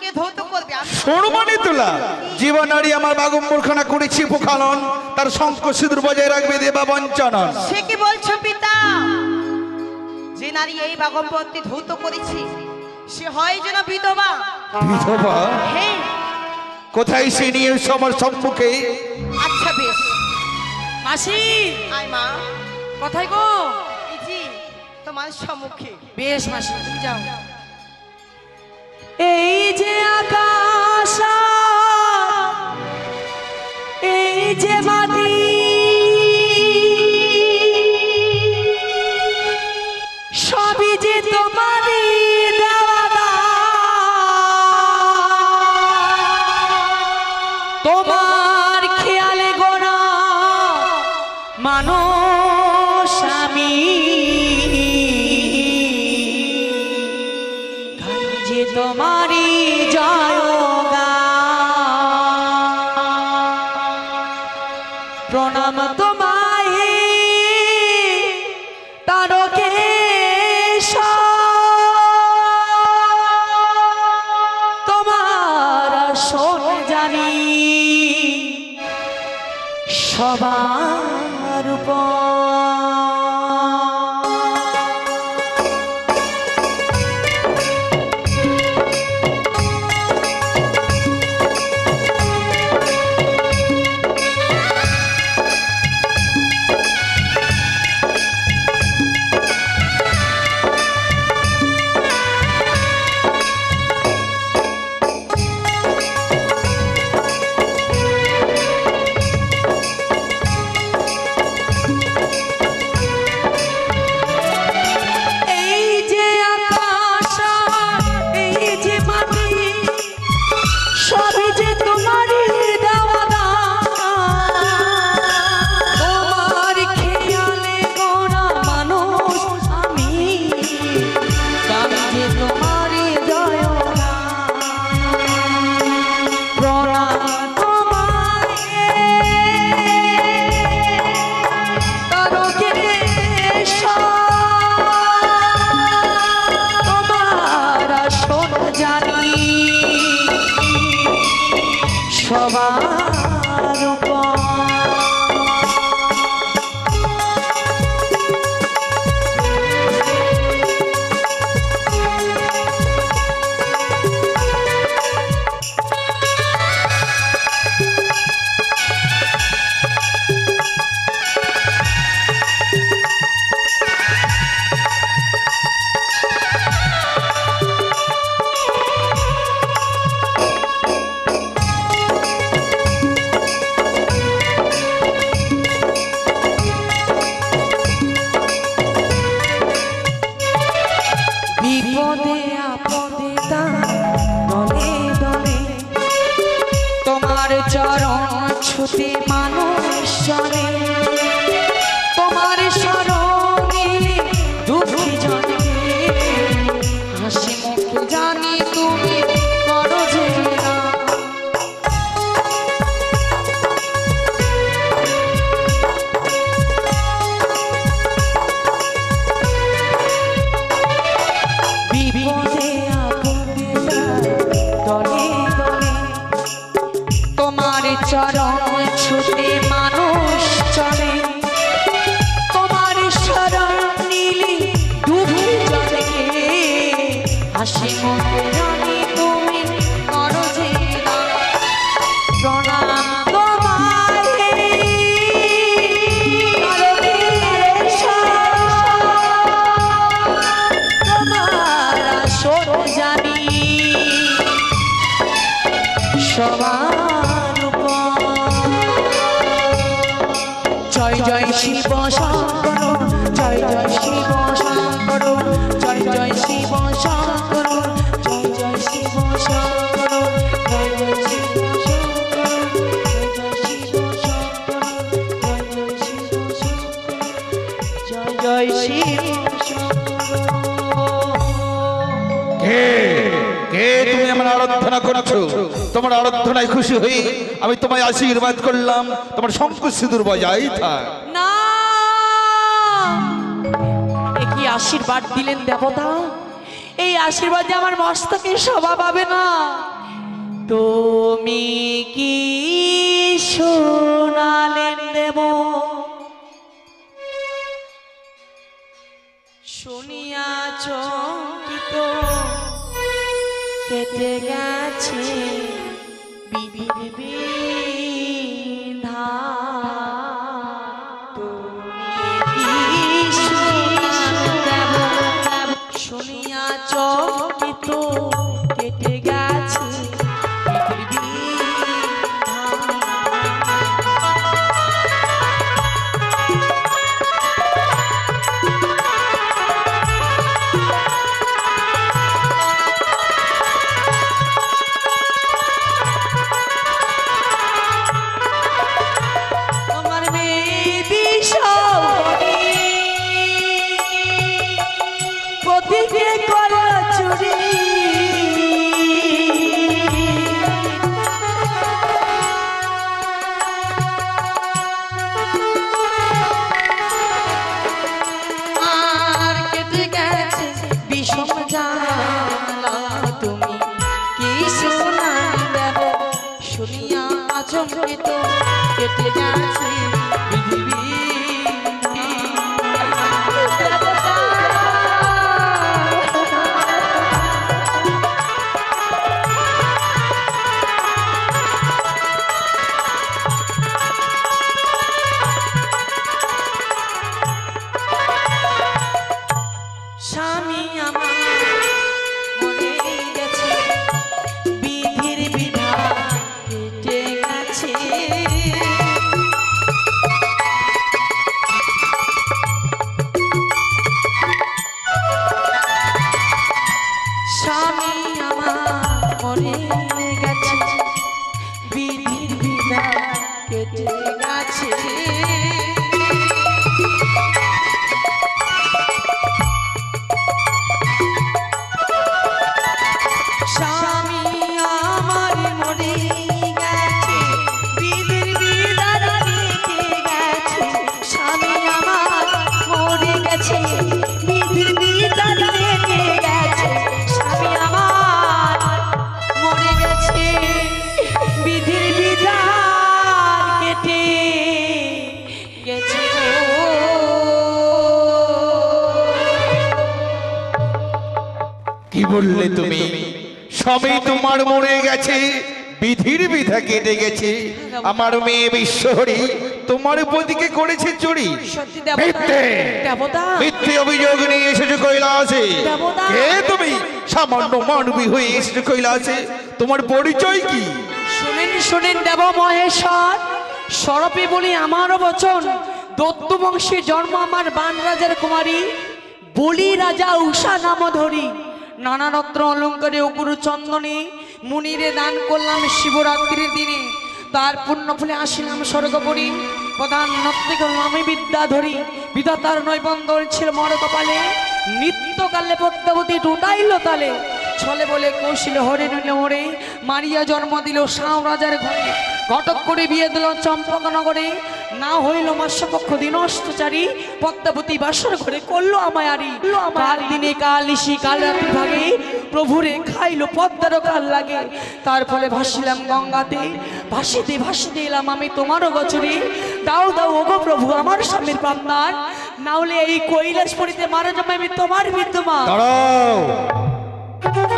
কে ধৌত করবে শোনমানি তোলা জীবনারী আমার বাগম্বরখানা করেছি পোখালন তার শঙ্খ সিঁদুর বজায় রাখবে দেবা বঞ্চনন। সে কি বলছো পিতা? যে নারী এই বাগম্বরটি ধৌত করেছি সে হয় যেন বিধবা। বিধবা? হ্যাঁ কোথায় সে নিয়ে এসো আমার সম্মুখে? আচ্ছা বেশ। মাসি। আয় মা। কোথায় গো? যে তোমার সম্মুখে। বেশ মাসি তুমি যাও। এই যে প্রণাম তোমায় শিব শঙ্কর জয় তোমার আরাধনায় খুশি হই আমি তোমায় আশীর্বাদ করলাম। তোমার শঙ্খ সিঁদুর বজাই থাক। না আশীর্বাদ দিলেন দেবতা। এই আশীর্বাদে আমার মস্তকে শোভা পাবে না। তুমি কি শোনালেন দেব? শুনিয়া চকিত কেটে গেছে বিবির চকিত তুমি কি শোনা শুনিয়া আচমকিত কেটে গেছে কি বললে তুমি সবই তোমার মরে গেছে বিধির বিধা কেটে গেছে। আমার মেয়ে বিশ্বহরি তোমার প্রতিকে করেছে চুরি। মিথ্যে। অভিযোগ নিয়ে এসেছ কৈলাসে। কে তুমি? সামান্য মানবী হয়ে এসেছ কৈলাসে। তোমার পরিচয় কি? শোনেন শোনেন দেব মহেশ্বর সরপে বলি আমারও বচন। দত্ত বংশে জন্ম আমার বান রাজার কুমারী। বলি রাজা উষা নাম ধরি নানা রত্ন অলঙ্কারে অগুরু চন্দনে মুনিরে দান করলাম শিবরাত্রির দিনে। তার পুণ্য ফলে আসিলাম স্বর্গপুরী। প্রধান নত্রিক আমি বিদ্যা ধরি বিধাতার নৈবন্দর ছিল মর কপালে নিত্যকালে পদ্মাবতী টুটাইল তালে। ছলে বলে কৌশলে হরে মরে মারিয়া জন্ম দিল সাও রাজার ঘরে। ঘটক করে বিয়ে দিল চম্পকনগরে। না হইল মাসপক্ষ দিনষ্টচারী পদ্মাবতী বাসর ঘরে করল আমায়ারি। কাল দিনে কাল ইসি কাল রাত্রি ভাগে প্রভুরে খাইলো পদ্মারও কাল লাগে। তারপরে ভাসিলাম গঙ্গাতে। ভাসিতে ভাসিতে এলাম আমি তোমারও গচরে। দাও দাও ওগো প্রভু আমার স্বামীর প্রাণদান। না হলে এই কৈলাস পরিতে মারা যাবে আমি তোমার বিদ্যমান। দাঁড়াও।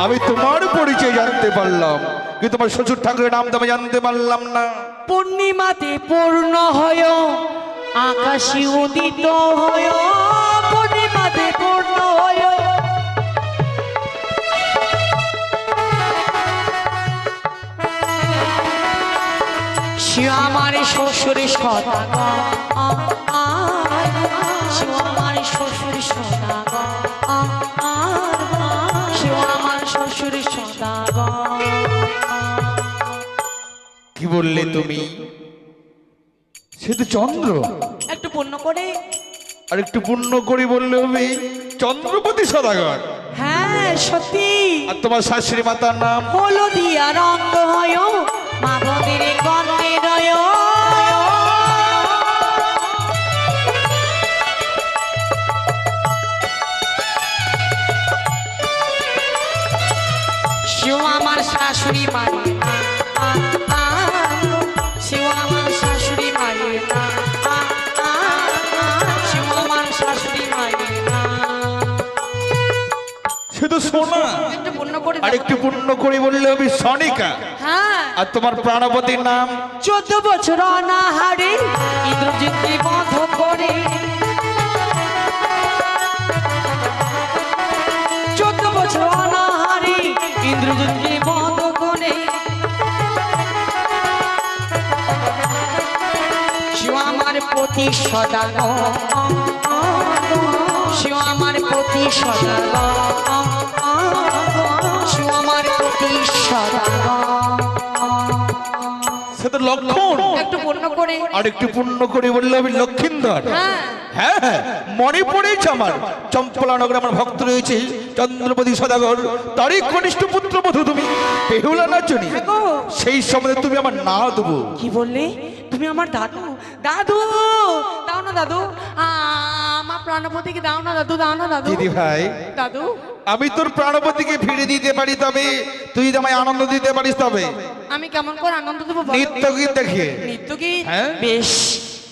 আমি তোমার পরিচয় জানতে পারলাম। কিন্তু তোমার শ্বশুর ঠাকুরের নাম তো আমি জানতে পারলাম না। পূর্ণিমাতে পূর্ণ হয়, আকাশে উদিত হয়, পূর্ণিমাতে পূর্ণ হয়। আমার শ্বশুর সদাগর সে আমার শ্বশুর সদাগর বললে তুমি? সে তো চন্দ্র। একটু পূর্ণ করে। আর একটু পুণ্য করি বললে হবে চন্দ্রপতি সদাগর। হ্যাঁ সত্যি। আর তোমার শাশুড়ি মাতার নাম? রঙ্গ হয় মাধবের গন্ধে রয়। আমার শাশুড়ি মানে একটু পূর্ণ করে বললে আমি সনিকা। হ্যাঁ। আর তোমার প্রাণপতির নাম? চোদ্দ বছর অনাহারে ইন্দ্রজিৎকে বধ করে। চোদ্দ বছর অনাহারে ইন্দ্রজিৎকে বধ করে। শিব আমার প্রতি সদা গো। শিব আমার প্রতি সদা সে তো লক্ষণ। একটু পূর্ণ করে। আর একটু পূর্ণ করে বললে আমি লক্ষিন্দর। হ্যাঁ। হ্যাঁ হ্যাঁ। মনে পড়েছে আমার। চম্পলা নগরে আমার ভক্ত রয়েছে চন্দ্রপতি সদাগর। তারই কনিষ্ঠ পুত্র বধূ তুমি নাচনি। সেই সময় তুমি আমার না দেবো। কি বললে? তুমি আমার দাদু। দাদু! দাও না দাদু। আ, প্রাণপতিকে দাও না দাদু দাও না দাদু। দিদি ভাই। দাদু। আমি তোর প্রাণপতিকে ফিরে দিতে পারি তবে তুই আমায় আনন্দ দিতে পারিস তবে। আমি কেমন করে আনন্দ দেবো বলো? নৃত্য গীত দেখিয়ে নৃত্য গীত হ্যাঁ? বেশ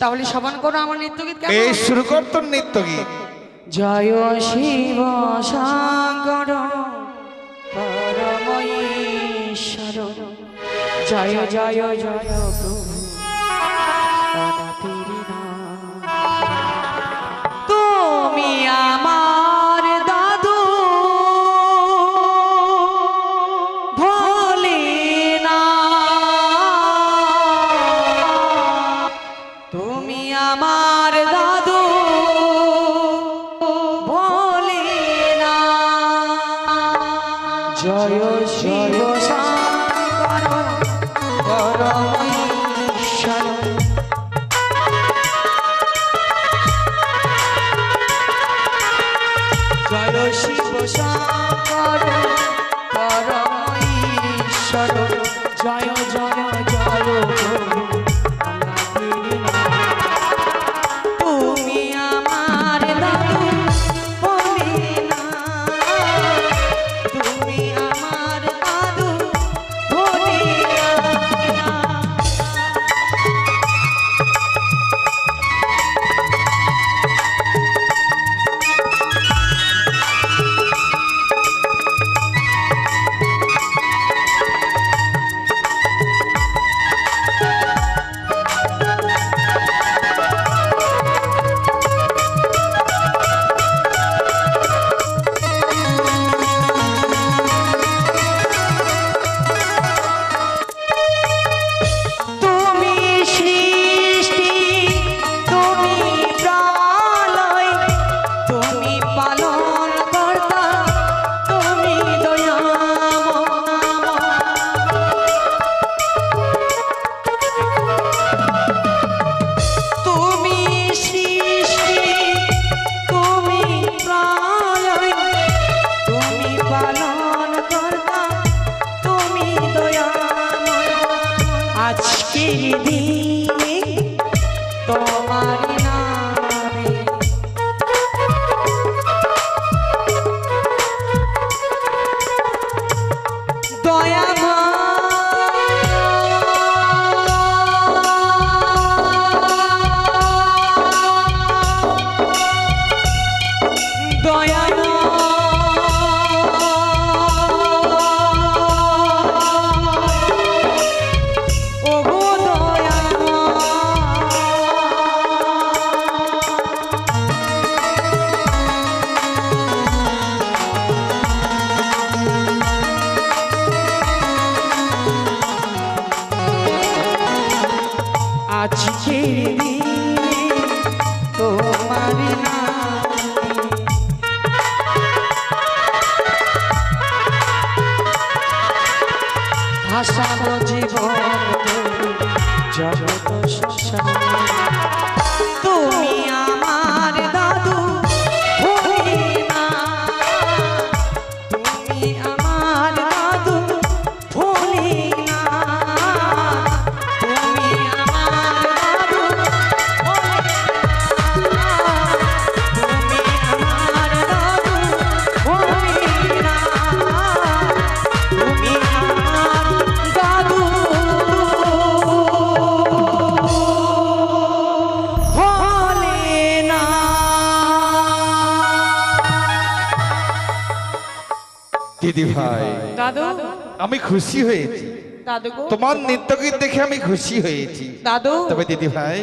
তাহলে সবান করো আমার নৃত্য গীত বেশ শুরু কর তোর নৃত্য গীত জয় শিব শঙ্কর পরমঈশ্বর জয় জয় জয় প্রভু। জয় শিব দিনে। ভাষাবো জীবন জগত সংসার। দিদি ভাই। দাদু? আমি খুশি হয়েছি। তোমার নৃত্য গীত দেখে আমি খুশি হয়েছি। দাদু? তবে দিদি ভাই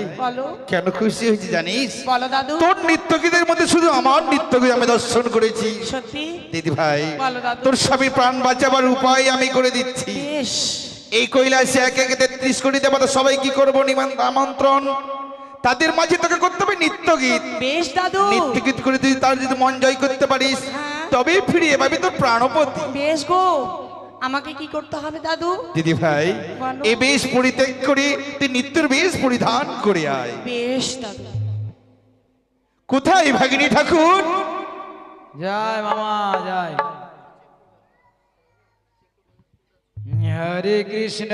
কেন খুশি হয়েছি জানিস? বলো দাদু। তোর নৃত্য গীতের মধ্যে শুধু আমার নৃত্য গীত আমি দর্শন করেছি। সত্যি? দিদি ভাই বলো তোর স্বামী প্রাণ বাঁচাবার উপায় আমি করে দিচ্ছি। এই কৈলাসে একে একে তেত্রিশ কোটি দেবতা সবাই কি করব আমন্ত্রণ? তাদের মাঝে তোকে করতে হবে নৃত্য গীত বেশ দাদু। নৃত্য গীত করে তুই তার যদি মন জয় করতে পারিস হ্যাঁ। তবেই ফিরিয়ে পাবি তোর প্রাণপতি। বেশ গো আমাকে কি করতে হবে দাদু? দিদি ভাই এ বেশ পরিত্যাগ করে তুই নিত্যের বেশ পরিধান করে আয়। বেশ দাদু। কোথায় ভাগিনী ঠাকুর? জয় মামা জয়। হরে কৃষ্ণ।